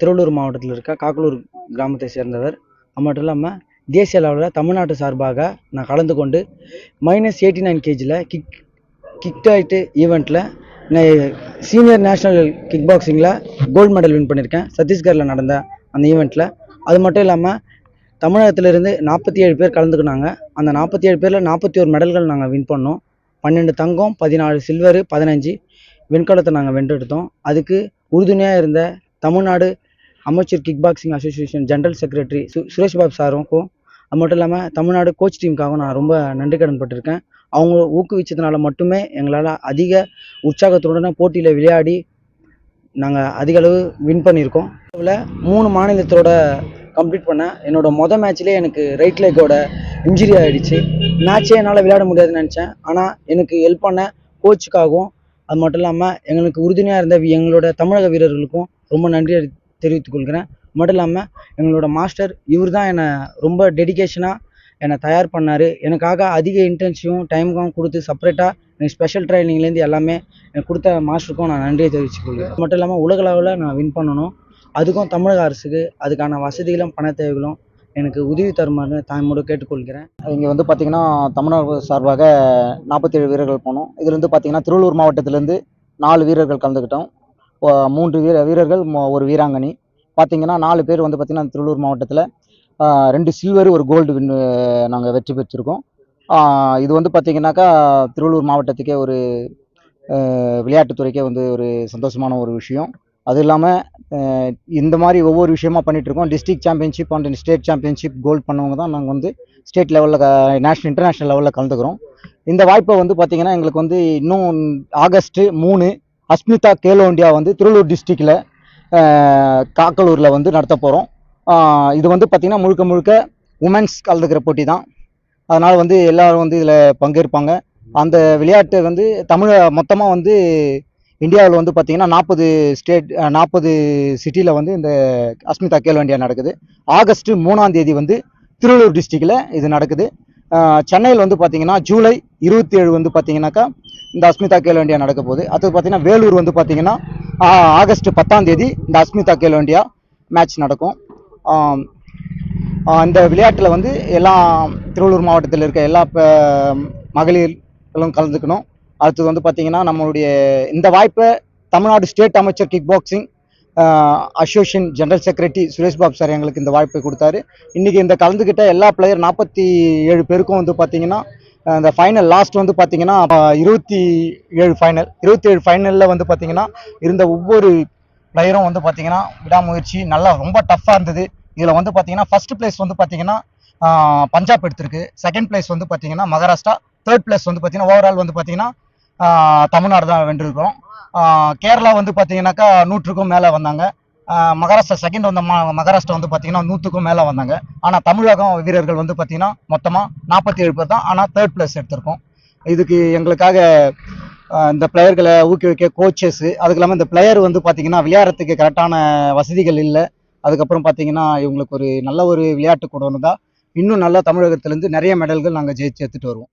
திருவள்ளூர் மாவட்டத்தில் இருக்க? காக்கலூர் கிராமத்தை சேர்ந்தவர். அது மட்டும் இல்லாமல் தேசிய அளவில் தமிழ்நாட்டு சார்பாக நான் கலந்து கொண்டு மைனஸ் எயிட்டி நைன் கேஜியில் கிக் கிக் டைட்டு ஈவெண்ட்டில் நான் சீனியர் நேஷ்னல் கிக் பாக்ஸிங்கில் கோல்டு மெடல் வின் பண்ணியிருக்கேன் சத்தீஸ்கரில் நடந்த அந்த ஈவெண்ட்டில் அது மட்டும் இல்லாமல் தமிழகத்திலிருந்து நாற்பத்தி ஏழு பேர் கலந்துக்கினாங்க. அந்த நாற்பத்தி ஏழு பேரில் நாற்பத்தி ஒரு மெடல்கள் நாங்கள் வின் பண்ணோம். பன்னெண்டு தங்கம் பதினாலு சில்வரு பதினஞ்சு வெண்கலத்தை நாங்கள் வென்றெடுத்தோம். அதுக்கு உறுதுணையாக இருந்த தமிழ்நாடு அமைச்சர் kick boxing association general secretary சு சுரேஷ் பாபு சாருக்கும் அது மட்டும் இல்லாமல் தமிழ்நாடு கோச் டீமுக்காகவும் நான் ரொம்ப நன்றி கடன் பட்டிருக்கேன் அவங்க ஊக்குவிச்சதுனால மட்டுமே எங்களால் அதிக உற்சாகத்துடனே போட்டியில் விளையாடி நாங்கள் அதிக அளவு வின் பண்ணியிருக்கோம். அதில் மூணு மாநிலத்தோட கம்ப்ளீட் பண்ணேன் என்னோட மொதல் மேட்ச்லேயே எனக்கு ரைட் லெக்கோட இன்ஜுரி ஆகிடுச்சு மேட்ச்சே என்னால் விளையாட முடியாதுன்னு நினச்சேன். ஆனால் எனக்கு ஹெல்ப் பண்ண கோச்சுக்காகவும் அது மட்டும் இல்லாமல் எங்களுக்கு உறுதுணையாக இருந்த வி- எங்களோட தமிழக வீரர்களுக்கும் ரொம்ப நன்றி தெரிவித்துக் கொள்கிறேன் மட்டும் இல்லாமல் எங்களோட மாஸ்டர் இவர் தான் என்னை ரொம்ப டெடிகேஷனாக என்னை தயார் பண்ணார். எனக்காக அதிக இன்டென்சிவும் டைமுக்கும் கொடுத்து செப்பரேட்டாக எனக்கு ஸ்பெஷல் ட்ரைனிங்லேருந்து எல்லாமே எனக்கு கொடுத்த மாஸ்டருக்கும் நான் நன்றியை தெரிவிச்சுக்கொள்கிறேன் மட்டும் இல்லாமல் உலக அளவில் நான் வின் பண்ணணும். அதுக்கும் தமிழக அரசுக்கு அதுக்கான வசதிகளும் பண தேவைகளும் எனக்கு உதவி தருமாறு தாய்மோடு கேட்டுக்கொள்கிறேன். இங்கே வந்து பார்த்திங்கன்னா தமிழ்நாடு சார்பாக நாற்பத்தேழு வீரர்கள் போனோம். இதுலேருந்து பார்த்திங்கன்னா திருவள்ளூர் மாவட்டத்திலேருந்து நாலு வீரர்கள் கலந்துக்கிட்டோம். மூன்று வீர வீரர்கள் ஒரு வீராங்கனி. பார்த்தீங்கன்னா நாலு பேர் வந்து பார்த்திங்கன்னா திருவள்ளூர் மாவட்டத்தில் ரெண்டு சில்வர் ஒரு கோல்டு வின் நாங்கள் வெற்றி பெற்றிருக்கோம். இது வந்து பார்த்திங்கனாக்கா திருவள்ளூர் மாவட்டத்துக்கே ஒரு விளையாட்டுத்துறைக்கே வந்து ஒரு சந்தோஷமான ஒரு விஷயம். அது இல்லாமல் இந்த மாதிரி ஒவ்வொரு விஷயமா பண்ணிகிட்ருக்கோம் district district championship and state championship gold பண்ணவங்க தான் நாங்கள் வந்து ஸ்டேட் லெவலில் நேஷனல் இன்டர்நேஷ்னல் லெவலில் கலந்துக்கிறோம். இந்த வாய்ப்பை வந்து பார்த்திங்கன்னா எங்களுக்கு வந்து இன்னும் ஆகஸ்ட்டு மூணு அஸ்மிதா கேலோ இண்டியா வந்து திருவள்ளூர் டிஸ்ட்ரிக்டில் காக்கலூரில் வந்து நடத்த போகிறோம் இது வந்து பார்த்திங்கன்னா முழுக்க முழுக்க உமன்ஸ் கலந்துக்கிற போட்டி தான். அதனால் வந்து எல்லோரும் வந்து இதில் பங்கேற்பாங்க. அந்த விளையாட்டு வந்து தமிழ மொத்தமாக வந்து இந்தியாவில் வந்து பார்த்திங்கன்னா நாற்பது ஸ்டேட் நாற்பது சிட்டியில் வந்து இந்த அஸ்மிதா கேலோ இண்டியா நடக்குது. ஆகஸ்ட் மூணாம் தேதி வந்து திருவள்ளூர் டிஸ்ட்ரிக்டில் இது நடக்குது. சென்னையில் வந்து பார்த்திங்கன்னா ஜூலை இருபத்தி ஏழு வந்து பார்த்திங்கனாக்கா இந்த அஸ்மிதா கேலோ இந்தியா நடக்க போகுது. அது பார்த்தீங்கன்னா வேலூர் வந்து பார்த்தீங்கன்னா ஆகஸ்ட் பத்தாம் தேதி இந்த அஸ்மிதா கேலோ இந்தியா மேட்ச் நடக்கும். இந்த விளையாட்டில் வந்து எல்லா திருவள்ளூர் மாவட்டத்தில் இருக்க எல்லா மகளிர்களும் கலந்துக்கணும். அடுத்தது வந்து பார்த்திங்கன்னா நம்மளுடைய இந்த வாய்ப்பை தமிழ்நாடு ஸ்டேட் அமைச்சர் kick boxing association general secretary Suresh Babu sir எங்களுக்கு இந்த வாய்ப்பை கொடுத்தாரு. இன்றைக்கி இந்த கலந்துக்கிட்ட எல்லா பிளேயர் நாற்பத்தி ஏழு பேருக்கும் வந்து பார்த்தீங்கன்னா அந்த ஃபைனல் லாஸ்ட் வந்து பார்த்தீங்கன்னா இருபத்தி ஏழு ஃபைனல் இருபத்தி ஏழு ஃபைனலில் வந்து பார்த்தீங்கன்னா இருந்த ஒவ்வொரு பிளேயரும் வந்து பார்த்தீங்கன்னா விடாமுயற்சி நல்லா ரொம்ப டஃப்பாக இருந்தது. இதில் வந்து பார்த்தீங்கன்னா ஃபர்ஸ்ட் பிளேஸ் வந்து பார்த்தீங்கன்னா பஞ்சாப் எடுத்திருக்கு. செகண்ட் பிளேஸ் வந்து பார்த்தீங்கன்னா மகாராஷ்டிரா. தேர்ட் பிளேஸ் வந்து பார்த்தீங்கன்னா ஓவரால் வந்து பார்த்தீங்கன்னா தமிழ்நாடு தான் வென்றிருக்கிறோம். கேரளா வந்து பார்த்தீங்கன்னாக்கா நூற்றுக்கும் மேலே வந்தாங்க. மகாராஷ்டிரா செகண்ட் வந்த ம மகாராஷ்டிரா வந்து பார்த்தீங்கன்னா நூற்றுக்கும் மேலே வந்தாங்க. ஆனால் தமிழகம் வீரர்கள் வந்து பார்த்தீங்கன்னா மொத்தமாக நாற்பத்தி ஏழு பேர் தான். ஆனால் தேர்ட் பிளேஸ் எடுத்திருக்கோம். இதுக்கு எங்களுக்காக இந்த பிளேயர்களை ஊக்குவிக்க கோச்சஸ் அதுக்கு இல்லாமல் இந்த பிளேயர் வந்து பார்த்தீங்கன்னா விளையாடுறதுக்கு கரெக்டான வசதிகள் இல்லை. அதுக்கப்புறம் பார்த்தீங்கன்னா இவங்களுக்கு ஒரு நல்ல ஒரு விளையாட்டு கொண்டு வந்தா இன்னும் நல்லா தமிழகத்திலேருந்து நிறைய மெடல்கள் நாங்கள் ஜெயிச்சு எடுத்துகிட்டு வருவோம்.